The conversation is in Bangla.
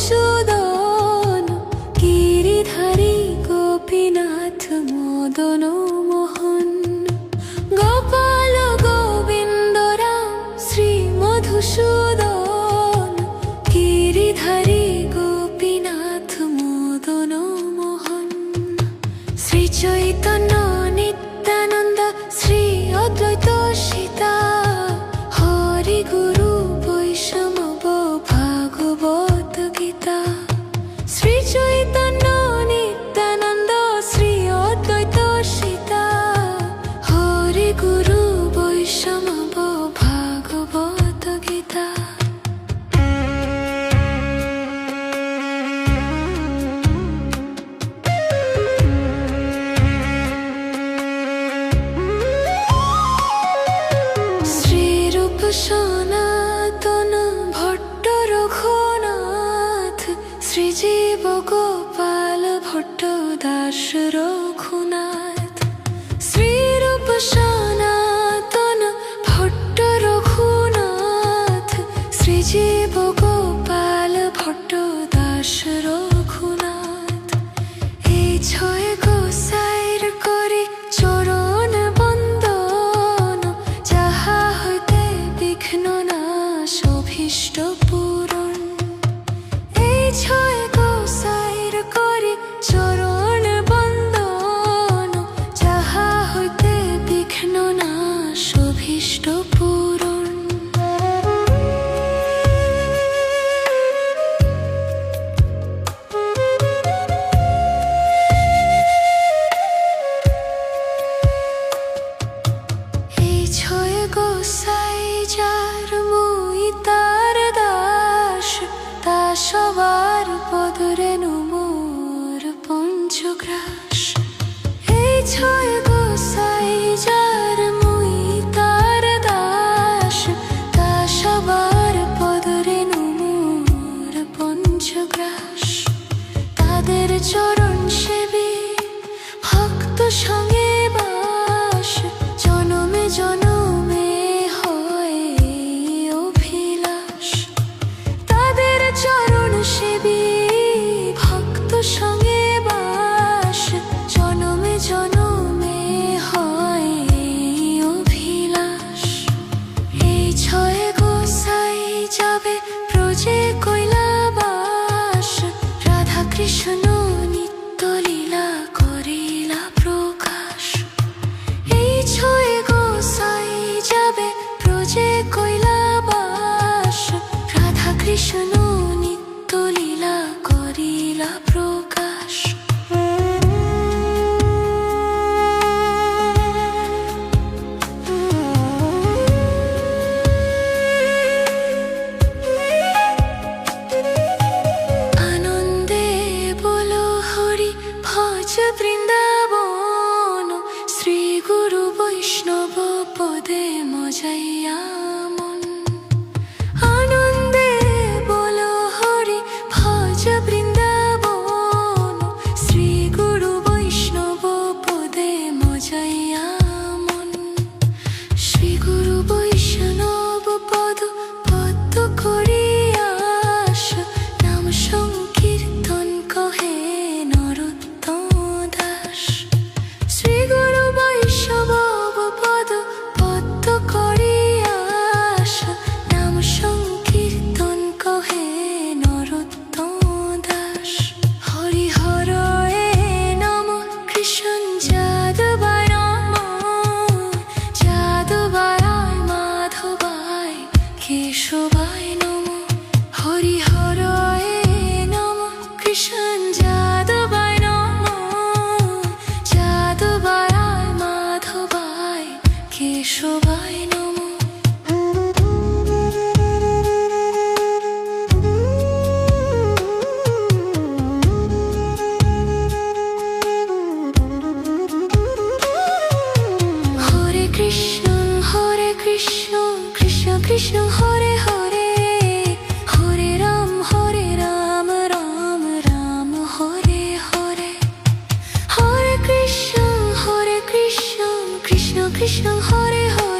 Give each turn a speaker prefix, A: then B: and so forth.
A: মধুসূদন গিরিধারী গোপীনাথ মদন মোহন গোপাল গোবিন্দ রাম শ্রী মধুসূদন গিরিধারী গোপীনাথ মদন মোহন শ্রী চৈতন্য সনাতন ভট্ট রঘুনাথ শ্রীজীব গোপাল ভট্ট দাস রঘুনাথ। শ্রীরূপ সনাতন ভট্ট রঘুনাথ শ্রীজীব ছয় গোসাই যার মুই তার দাস, তা সবার পদরে নমর পঞ্চগ্রাস। এই ছয় গোসাই যার মুই তার দাস, তা সবার পদরে নমর পঞ্চগ্রাস। তাদের চর 春 ce সবাই নমো। হরে কৃষ্ণ হরে কৃষ্ণ কৃষ্ণ কৃষ্ণ হরে হরে। কৃষ্ণ হরে হরে